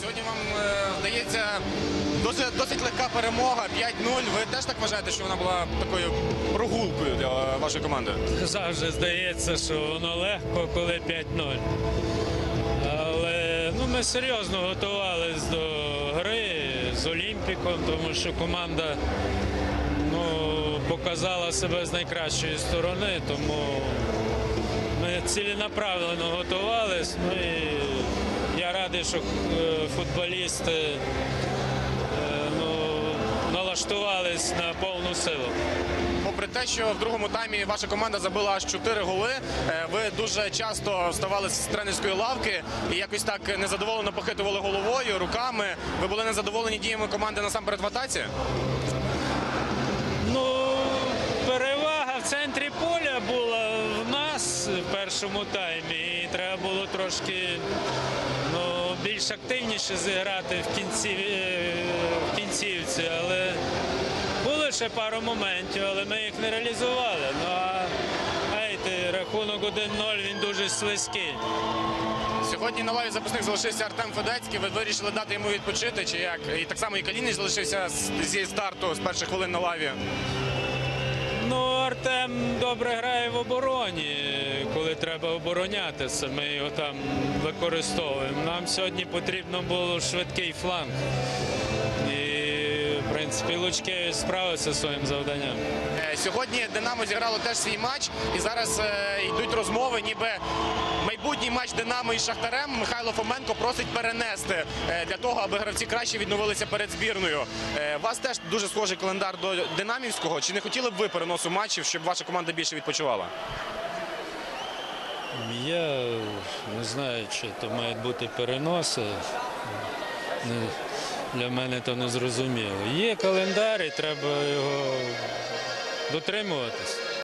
Сьогодні вам е, вдається досить, досить легка перемога 5-0. Ви теж так вважаєте, що вона була такою прогулкою для вашої команди? Завжди здається, що воно легко, коли 5-0. Але ну, ми серйозно готувалися до гри з Олімпіком, тому що команда ну, показала себе з найкращої сторони, тому ми ціленаправлено готувалися. Ну, радий, що е, футболісти е, ну, налаштувались на повну силу. Попри те, що в другому таймі ваша команда забила аж 4 голи, е, ви дуже часто вставали з тренерської лавки і якось так незадоволено похитували головою, руками. Ви були незадоволені діями команди насамперед в атаці? Ну, перевага в центрі поля першому таймі. І треба було трошки ну, більш активніше зіграти в кінці е, в кінцівці. Але було ще пару моментів, але ми їх не реалізували. Ну а знаєте, рахунок 1-0 він дуже слизький. Сьогодні на лаві запасних залишився Артем Федецький. Ви вирішили дати йому відпочити, чи як? І так само і Калініч залишився зі старту з перших хвилин на лаві. Ну, Артем добре грає в обороні, коли треба оборонятися. Ми його там використовуємо. Нам сьогодні потрібно було швидкий фланг. І, в принципі, Лучкевич справився зі своїм завданням. Е, Сьогодні Динамо зіграло теж свій матч, і зараз е, йдуть розмови, ніби майбутній матч Динамо із Шахтарем Михайло Фоменко просить перенести е, для того, аби гравці краще відновилися перед збірною. Е, У вас теж дуже схожий календар до динамівського. Чи не хотіли б ви переносу матчів, щоб ваша команда більше відпочивала? Я не знаю, чи то мають бути переноси. Для мене то не зрозуміло. Є календар і треба його дотримуватись.